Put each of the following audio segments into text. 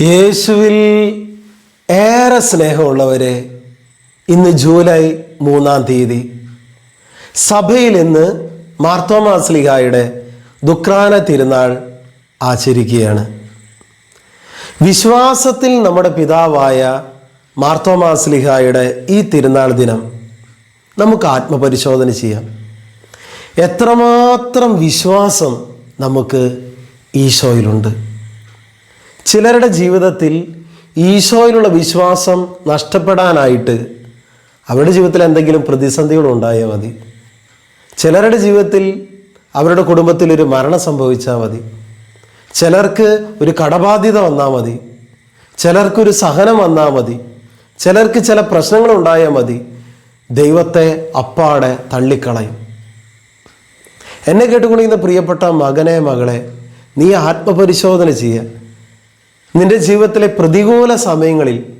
യേശുവിൽ ഏറെ സ്നേഹമുള്ളവരെ ഇന്ന് ജൂലൈ മൂന്നാം തീയതി. സഭയിൽ ഇന്ന് മാർത്തോമാസ്ലിഹായുടെ ദുഃഖാന തിരുനാൾ ആചരിക്കുകയാണ്. വിശ്വാസത്തിൽ നമ്മുടെ പിതാവായ മാർത്തോമാസ്ലിഹായുടെ ഈ തിരുനാൾ ദിനം നമുക്ക് ആത്മപരിശോധന ചെയ്യാം. എത്രമാത്രം വിശ്വാസം നമുക്ക് ഈശോയിലുണ്ട്. ചിലരുടെ ജീവിതത്തിൽ ഈശോയിലുള്ള വിശ്വാസം നഷ്ടപ്പെടാനായിട്ട് അവരുടെ ജീവിതത്തിൽ എന്തെങ്കിലും പ്രതിസന്ധികൾ ഉണ്ടായാൽ മതി. ചിലരുടെ ജീവിതത്തിൽ അവരുടെ കുടുംബത്തിൽ ഒരു മരണം സംഭവിച്ചാൽ മതി. ചിലർക്ക് ഒരു കടബാധ്യത വന്നാൽ മതി. ചിലർക്കൊരു സഹനം വന്നാൽ മതി. ചിലർക്ക് ചില പ്രശ്നങ്ങൾ ഉണ്ടായാൽ മതി. ദൈവത്തെ അപ്പാടെ തള്ളിക്കളയും. എന്നെ കേട്ടുകൊണ്ടിരിക്കുന്ന പ്രിയപ്പെട്ട മകനെ മകളെ നീ ആത്മപരിശോധന ചെയ്യുക നിന്റെ ജീവിതത്തിലെ പ്രതികൂല സമയങ്ങളിൽ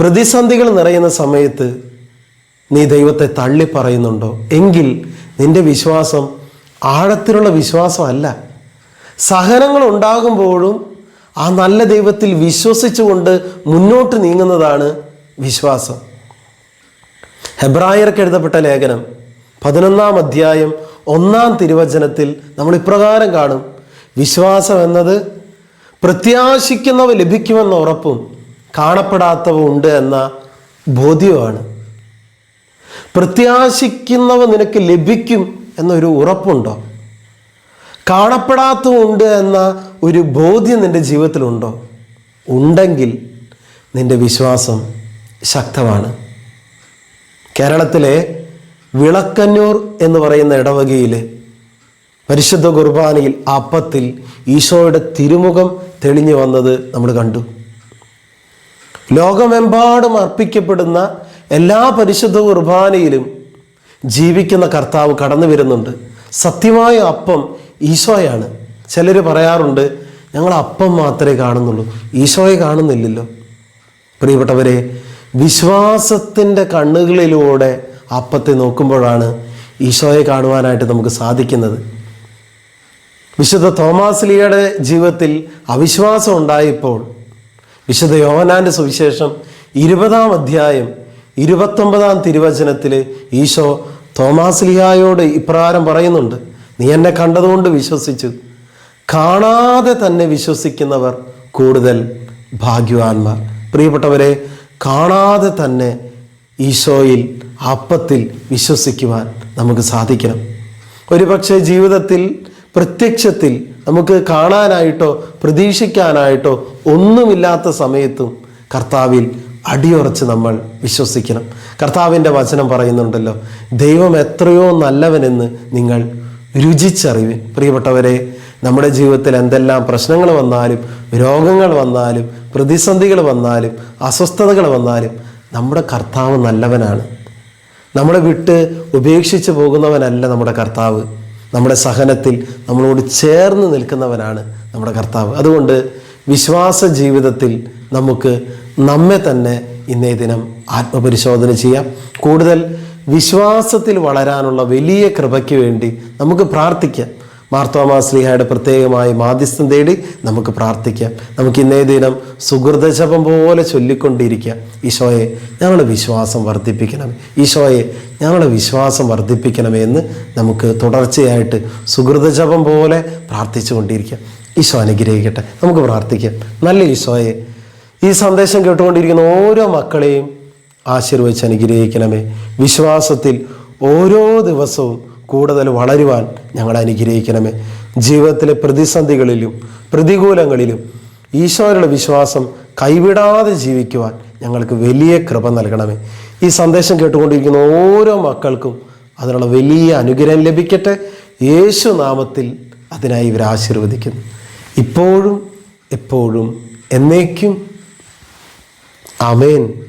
പ്രതിസന്ധികൾ നിറയുന്ന സമയത്ത് നീ ദൈവത്തെ തള്ളി പറയുന്നുണ്ടോ? എങ്കിൽ നിന്റെ വിശ്വാസം ആഴത്തിലുള്ള വിശ്വാസമല്ല. സഹനങ്ങൾ ഉണ്ടാകുമ്പോഴും ആ നല്ല ദൈവത്തിൽ വിശ്വസിച്ചുകൊണ്ട് മുന്നോട്ട് നീങ്ങുന്നതാണ് വിശ്വാസം. ഹെബ്രായർക്ക് എഴുതപ്പെട്ട ലേഖനം പതിനൊന്നാം അധ്യായം ഒന്നാം തിരുവചനത്തിൽ നമ്മൾ ഇപ്രകാരം കാണും. വിശ്വാസം എന്നത് പ്രത്യാശിക്കുന്നവ ലഭിക്കുമെന്ന ഉറപ്പും കാണപ്പെടാത്തവ ഉണ്ട് എന്ന ബോധ്യമാണ് പ്രത്യാശിക്കുന്നവ നിനക്ക് ലഭിക്കും എന്നൊരു ഉറപ്പുണ്ടോ? കാണപ്പെടാത്തതുണ്ട് എന്ന ഒരു ബോധ്യം നിന്റെ ജീവിതത്തിലുണ്ടോ? ഉണ്ടെങ്കിൽ നിന്റെ വിശ്വാസം ശക്തമാണ്. കേരളത്തിലെ വിളക്കന്നൂർ എന്ന് പറയുന്ന ഇടവകയിൽ പരിശുദ്ധ കുർബാനയിൽ അപ്പത്തിൽ ഈശോയുടെ തിരുമുഖം തെളിഞ്ഞു വന്നത് നമ്മൾ കണ്ടു. ലോകമെമ്പാടും അർപ്പിക്കപ്പെടുന്ന എല്ലാ പരിശുദ്ധ കുർബാനയിലും ജീവിക്കുന്ന കർത്താവ് കടന്നു വരുന്നുണ്ട്. സത്യമായ അപ്പം ഈശോയാണ്. ചിലർ പറയാറുണ്ട് ഞങ്ങൾ അപ്പം മാത്രമേ കാണുന്നുള്ളൂ. ഈശോയെ കാണുന്നില്ലല്ലോ. പ്രിയപ്പെട്ടവരെ വിശ്വാസത്തിന്റെ കണ്ണുകളിലൂടെ അപ്പത്തെ നോക്കുമ്പോഴാണ് ഈശോയെ കാണുവാനായിട്ട് നമുക്ക് സാധിക്കുന്നത്. വിശുദ്ധ തോമാസ് ലിയയുടെ ജീവിതത്തിൽ അവിശ്വാസം ഉണ്ടായപ്പോൾ വിശുദ്ധ യോഹനാന്റെ സുവിശേഷം ഇരുപതാം അധ്യായം ഇരുപത്തൊമ്പതാം തിരുവചനത്തിൽ ഈശോ തോമാസ് ലിഹായോട് ഇപ്രകാരം പറയുന്നുണ്ട് നീ എന്നെ കണ്ടതുകൊണ്ട് വിശ്വസിച്ചു. കാണാതെ തന്നെ വിശ്വസിക്കുന്നവർ കൂടുതൽ ഭാഗ്യവാന്മാർ. പ്രിയപ്പെട്ടവരെ കാണാതെ തന്നെ ഈശോയിൽ അപ്പത്തിൽ വിശ്വസിക്കുവാൻ നമുക്ക് സാധിക്കണം. ഒരുപക്ഷെ ജീവിതത്തിൽ പ്രത്യക്ഷത്തിൽ നമുക്ക് കാണാനായിട്ടോ പ്രതീക്ഷിക്കാനായിട്ടോ ഒന്നുമില്ലാത്ത സമയത്തും കർത്താവിൽ അടിയുറച്ച് നമ്മൾ വിശ്വസിക്കണം. കർത്താവിന്റെ വചനം പറയുന്നുണ്ടല്ലോ ദൈവം എത്രയോ നല്ലവനെന്ന് നിങ്ങൾ രുചിച്ചറിവിൻ. പ്രിയപ്പെട്ടവരെ നമ്മുടെ ജീവിതത്തിൽ എന്തെല്ലാം പ്രശ്നങ്ങൾ വന്നാലും രോഗങ്ങൾ വന്നാലും പ്രതിസന്ധികൾ വന്നാലും അസ്വസ്ഥതകൾ വന്നാലും നമ്മുടെ കർത്താവ് നല്ലവനാണ്. നമ്മളെ വിട്ട് ഉപേക്ഷിച്ച് പോകുന്നവനല്ല നമ്മുടെ കർത്താവ്. നമ്മുടെ സഹനത്തിൽ നമ്മളോട് ചേർന്ന് നിൽക്കുന്നവനാണ് നമ്മുടെ കർത്താവ്. അതുകൊണ്ട് വിശ്വാസ ജീവിതത്തിൽ നമുക്ക് നമ്മെ തന്നെ ഇന്നേ ദിനം ആത്മപരിശോധന ചെയ്യാം. കൂടുതൽ വിശ്വാസത്തിൽ വളരാനുള്ള വലിയ കൃപയ്ക്ക് വേണ്ടി നമുക്ക് പ്രാർത്ഥിക്കാം. മാർത്തോമാ സ്ലിഹയുടെ പ്രത്യേകമായി മാധ്യസ്ഥം തേടി നമുക്ക് പ്രാർത്ഥിക്കാം. നമുക്ക് ഇന്നേ ദിനം സുഹൃതജപം പോലെ ചൊല്ലിക്കൊണ്ടിരിക്കാം. ഈശോയെ ഞങ്ങളുടെ വിശ്വാസം വർദ്ധിപ്പിക്കണം. ഈശോയെ ഞങ്ങളുടെ വിശ്വാസം വർദ്ധിപ്പിക്കണമെന്ന് നമുക്ക് തുടർച്ചയായിട്ട് സുഹൃതജപം പോലെ പ്രാർത്ഥിച്ചു കൊണ്ടിരിക്കാം ഈശോ അനുഗ്രഹിക്കട്ടെ. നമുക്ക് പ്രാർത്ഥിക്കാം. നല്ല ഈശോയെ ഈ സന്ദേശം കേട്ടുകൊണ്ടിരിക്കുന്ന ഓരോ മക്കളെയും ആശീർവദിച്ച് അനുഗ്രഹിക്കണമേ. വിശ്വാസത്തിൽ ഓരോ ദിവസവും കൂടുതൽ വളരുവാൻ ഞങ്ങൾ അനുഗ്രഹിക്കണമേ. ജീവിതത്തിലെ പ്രതിസന്ധികളിലും പ്രതികൂലങ്ങളിലും ഈശോയുടെ വിശ്വാസം കൈവിടാതെ ജീവിക്കുവാൻ ഞങ്ങൾക്ക് വലിയ കൃപ നൽകണമേ. ഈ സന്ദേശം കേട്ടുകൊണ്ടിരിക്കുന്ന ഓരോ മക്കൾക്കും അതിനുള്ള വലിയ അനുഗ്രഹം ലഭിക്കട്ടെ. യേശു നാമത്തിൽ അതിനായി ഇവർ ആശീർവദിക്കുന്നു. ഇപ്പോഴും എപ്പോഴും എന്നേക്കും. ആമേൻ.